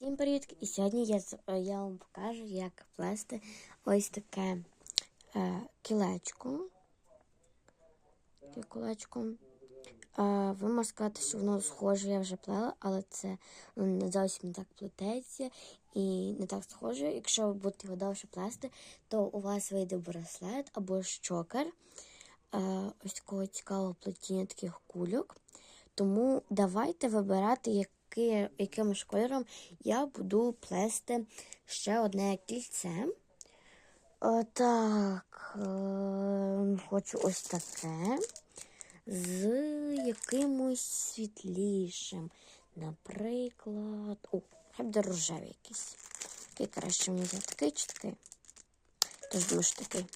Всім привіт! І сьогодні я, е, я вам покажу, як плести ось таке е, кілечко. Таке кулечко. Е, ви можете сказати, що воно схоже, я вже плела, але це ну, не зовсім не так плететься і не так схоже. Якщо ви будете його довше плести, то у вас вийде браслет або щокер. Е, ось такого цікавого плетіння таких кульок. Тому давайте вибирати, яки, яким ж кольором я буду плести ще одне кільце. О, так, е, хочу ось таке з якимось світлішим. Наприклад, о, хай буде рожевий якийсь. Який краще мені взяти? Такий чи такий? Тож думаю, що такий.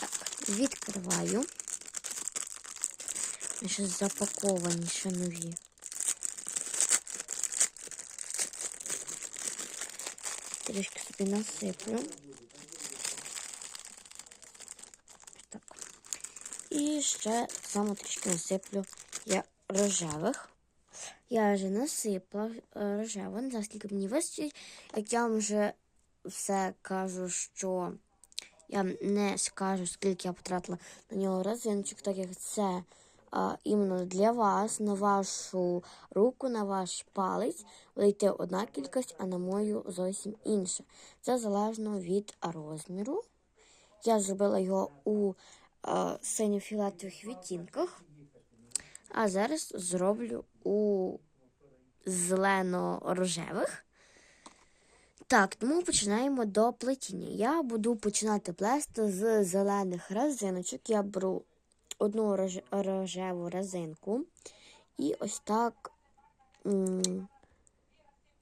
Так, відкриваю. Ще запаковані, ще нові. Трішки собі насиплю. Так. І ще само трішки насиплю я рожевих. Я вже насипла е, рожеву, не знаю, скільки мені вистачить. Як я вам вже все кажу, що я не скажу, скільки я потратила на нього резиночок, так як це іменно для вас, на вашу руку, на ваш палець буде одна кількість, а на мою зовсім інша. Це залежно від розміру. Я зробила його у синьо-фіолетових відтінках, а зараз зроблю у зелено-рожевих. Так, тому починаємо до плетіння. Я буду починати плести з зелених резиночок. Я беру одну рож- рожеву резинку і ось так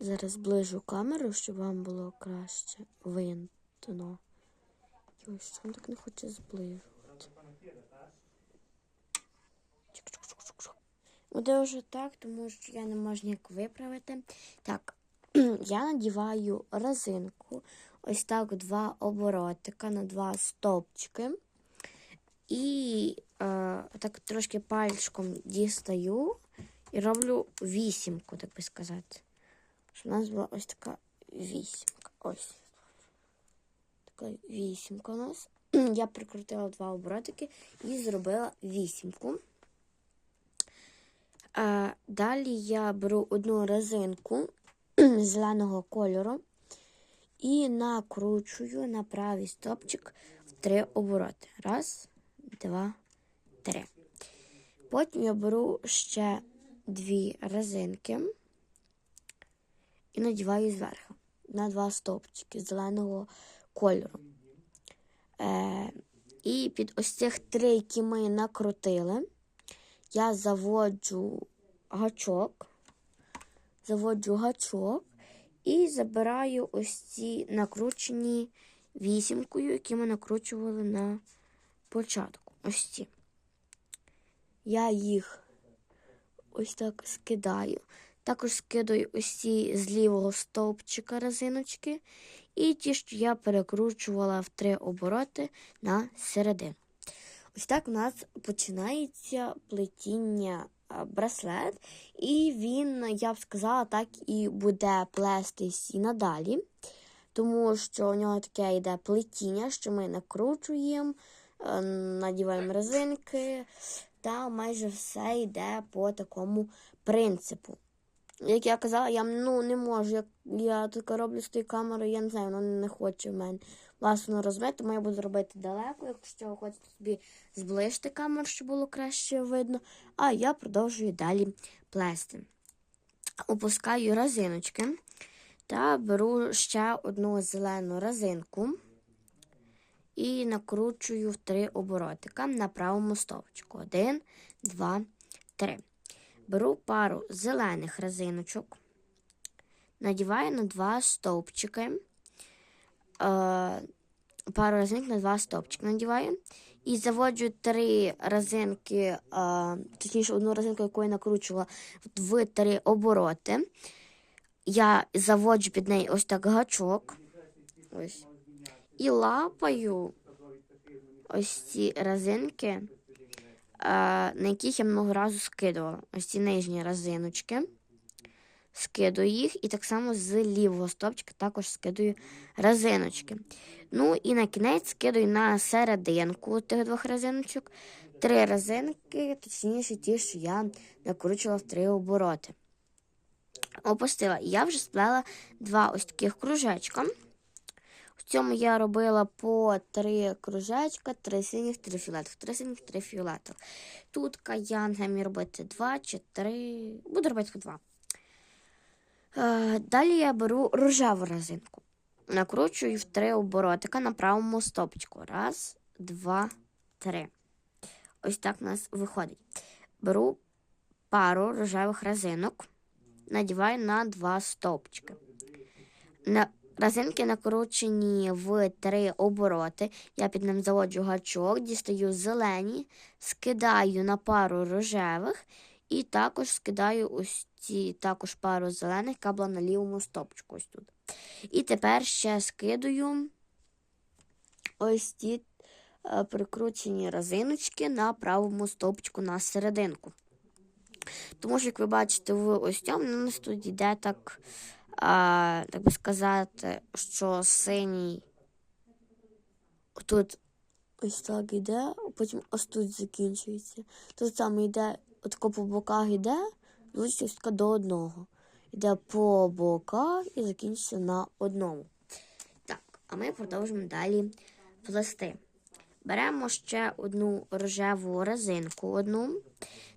зараз ближу камеру, щоб вам було краще видно. Ой, що він так не хоче зближувати. Буде вже так, тому що я не можу ніяк виправити. Так, я надіваю резинку, ось так два оборотика на два стовпчики. І е, так трошки пальчиком дістаю і роблю вісімку, так би сказати. Щоб у нас була ось така вісімка. Ось. Така вісімка у нас. Я прикрутила два оборотики і зробила вісімку. А, далі я беру одну резинку зеленого кольору і накручую на правий стопчик в три обороти. Раз, два, три. Потім я беру ще дві резинки і надіваю зверху на два стовпчики зеленого кольору. Е, і під ось цих три, які ми накрутили, я заводжу гачок, заводжу гачок і забираю ось ці накручені вісімкою, які ми накручували на початку. Ось. Я їх ось так скидаю. Також скидаю ось ці з лівого стовпчика резиночки. І ті, що я перекручувала в три обороти на середину. Ось так у нас починається плетіння браслет, і він, я б сказала, так і буде плестись і надалі, тому що у нього таке йде плетіння, що ми накручуємо, надіваємо резинки, та майже все йде по такому принципу. Як я казала, я ну, не можу. Як я таке роблю з тією камерою, я не знаю, воно не хоче в мене власно розбити, тому я буду робити далеко, якщо хочете собі зближити камеру, щоб було краще видно. А я продовжую далі плести. Опускаю резиночки та беру ще одну зелену резинку і накручую в три оборотика на правому стовпчику. Один, два, три. Беру пару зелених резиночок, надіваю на два стовпчики. Е, пару резинок на два стовпчики надіваю. І заводжу три резинки, е, точніше, одну резинку, яку я накручувала в три обороти. Я заводжу під неї ось так гачок. Ось. І лапаю ось ці резинки, е, на яких я много разу скидувала. Ось ці нижні резиночки. скидую їх, і так само з лівого стовпчика також скидую резиночки. Ну і на кінець скидую на серединку тих двох резиночок три резинки, точніше, ті, що я накручувала в три обороти. Опустила. Я вже сплела два ось таких кружечка. Цьому я робила по три кружечка, три синіх, три фіолетових, три синіх, три фіолетових. Тут я намір робити два чи три. Буду робити по два. Е, Далі я беру рожеву резинку. Накручую в три оборотика на правому стопчику. Раз, два, три. Ось так у нас виходить. Беру пару рожевих резинок, надіваю на два стовпчики. Резинки накручені в три обороти. Я під ним заводжу гачок, дістаю зелені, скидаю на пару рожевих і також скидаю ось ці також пару зелених, яка була на лівому стопчику. ось тут. І тепер ще скидаю ось ці е, прикручені резиночки на правому стовпчику на серединку. Тому що, як ви бачите, в ось цьому у нас тут йде так, а, так би сказати, що синій тут ось так йде, а потім ось тут закінчується. Тут саме йде, отако по боках йде, ось до одного. Йде по боках і закінчиться на одному. Так, а ми продовжимо далі плести. Беремо ще одну рожеву резинку, одну,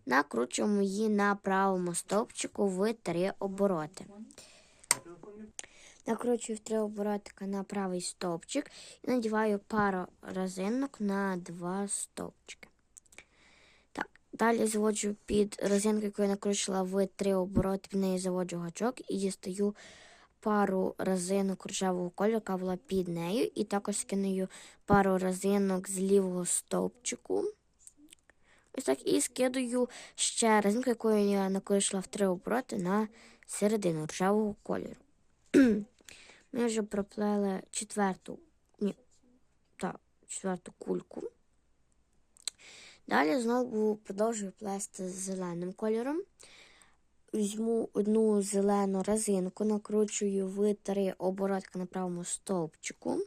накручуємо її на правому стовпчику в три обороти. Накручую в три оборотика на правий стовпчик і надіваю пару резинок на два стовпчики. Далі заводжу під резинку, яку я накручила в три обороти, під неї заводжу гачок і дістаю пару резинок рожевого кольору, яка була під нею, і також скиную пару резинок з лівого стовпчику. Ось так і скидаю ще резинку, яку я накришила в три обороти на середину рожевого кольору. Ми вже проплели четверту, ні, так, четверту кульку. Далі знову продовжую плести з зеленим кольором. Візьму одну зелену резинку, накручую в три оборотки на правому стовпчику.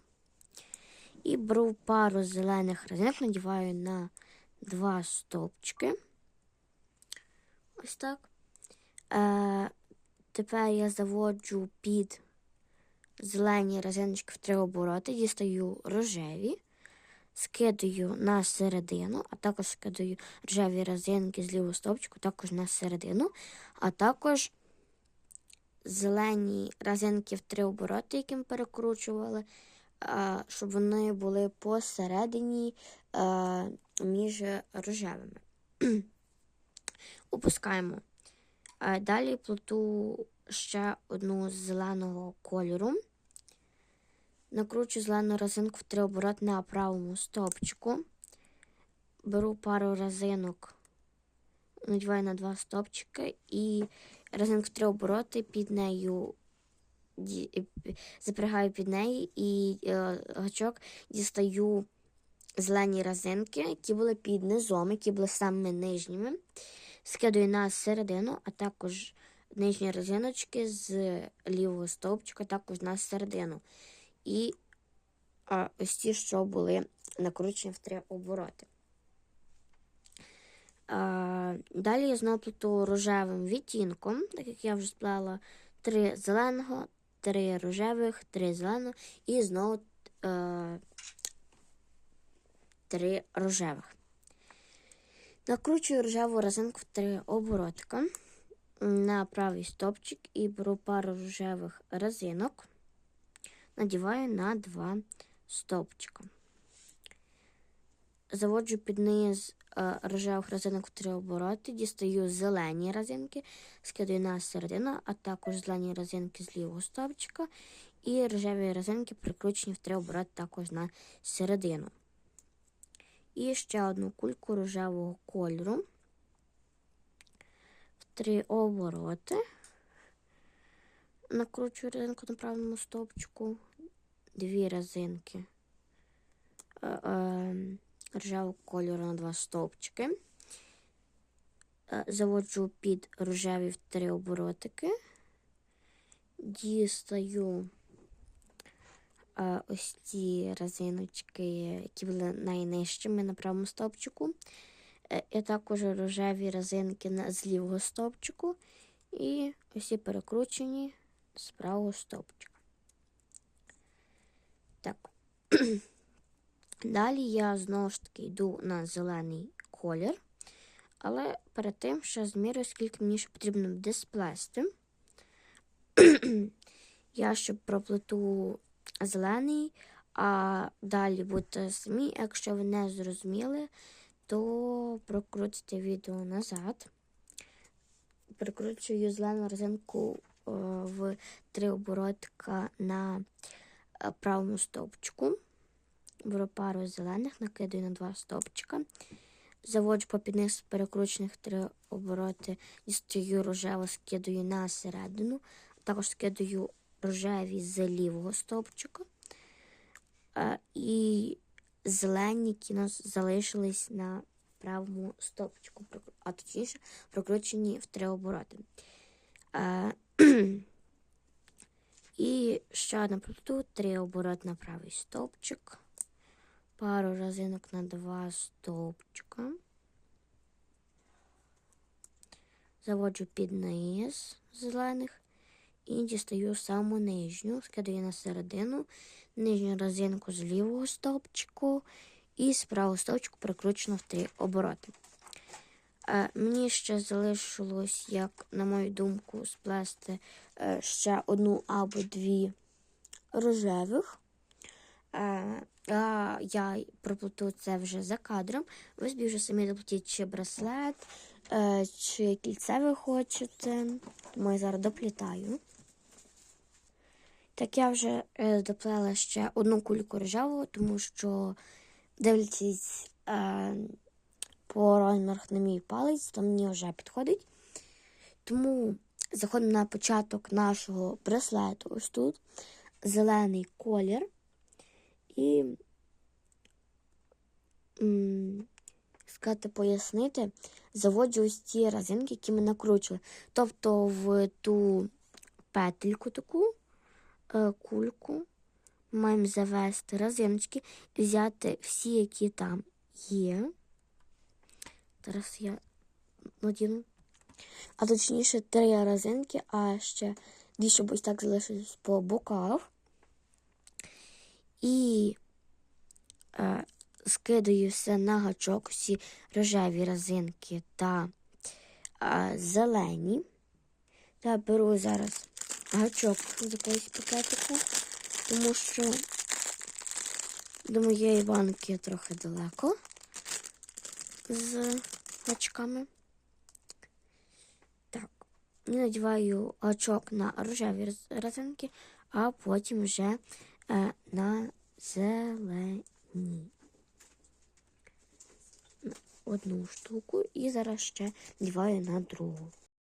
І беру пару зелених резинок, надіваю на два стовпчики. Ось так. Е, Тепер я заводжу під зелені резиночки в три обороти, дістаю рожеві, скидаю на середину, а також скидаю рожеві резинки з лівого стовпчику, також на середину, а також зелені резинки в три обороти, які ми перекручували, щоб вони були посередині між рожевими. Опускаємо. Далі плету ще одну з зеленого кольору. Накручу зелену резинку в три обороти на правому стопчику. Беру пару резинок, надіваю на два стопчики і резинку в три обороти під нею запрягаю під неї і е, гачок дістаю зелені резинки, які були під низом, які були самими нижніми. Скидаю на середину, а також нижні резиночки з лівого стовпчика, також на середину. І а, ось ті, що були накручені в три обороти. А, Далі я знову плету рожевим відтінком, так як я вже сплела три зеленого, три рожевих, три зеленого і знову а, три рожевих. Накручую рожеву резинку в три оборотика на правий стопчик і беру пару рожевих резинок, надіваю на два стовпчика. Заводжу під низ е, рожевих резинок в три обороти, дістаю зелені резинки, скидаю на середину, а також зелені резинки з лівого стовпчика і рожеві резинки прикручені в три обороти також на середину. І ще одну кульку рожевого кольору в три обороти. Накручую резинку на правильному стовпчику, дві резинки е, е, рожевого кольору на два стовпчики. Е, заводжу під рожеві в три оборотики дістаю ось ці резиночки, які були найнижчими на правому стовпчику. Е, І також рожеві резинки з лівого стовпчику. І усі перекручені з правого стовпчика. Так. Далі я знову ж таки йду на зелений колір. Але перед тим ще змірюю, скільки мені ще потрібно буде сплести. Я ще проплету зелений, а далі будете самі. Якщо ви не зрозуміли, то прокрутите відео назад. Прикручую зелену резинку е, в три оборотка на е, правому стовпчику. Беру пару зелених, накидаю на два стовпчика. Заводжу попід низ перекручених три обороти, дістаю рожеву, скидаю на середину, також скидаю рожеві з лівого стовпчика. Е, І зелені, які залишились на правому стовпчику, а точніше прокручені в три обороти. Е, І ще одна проплету, три обороти на правий стовпчик, пару резинок на два стовпчика. Заводжу під низ зелених і дістаю саму нижню, скидаю на середину, нижню резинку з лівого стовпчику і з правого стовпчику прикручено в три обороти. Е, мені ще залишилось, як, на мою думку, сплести е, ще одну або дві рожевих. Е, а я проплету це вже за кадром. Ви собі самі доплетіть чи браслет, е, чи кільце ви хочете. Тому я зараз доплітаю. Так я вже е, доплела ще одну кульку рожевого, тому що, дивлячись е, по розмірах на мій палець, то мені вже підходить. Тому заходимо на початок нашого браслету. Ось тут зелений колір. І м, сказати, пояснити, заводжу ось ці резинки, які ми накручували. Тобто в ту петельку таку кульку маємо завести резиночки і взяти всі, які там є. Зараз я надіну. А точніше три резинки, а ще дві, щоб ось так залишились по боках. І е, скидаю все на гачок, всі рожеві резинки та е, зелені. Та беру зараз гачок з якогось пакетику, тому що до моєї банки трохи далеко з гачками. Так, і надіваю гачок на рожеві резинки, а потім вже е, на зелені. Одну штуку і зараз ще надіваю на другу.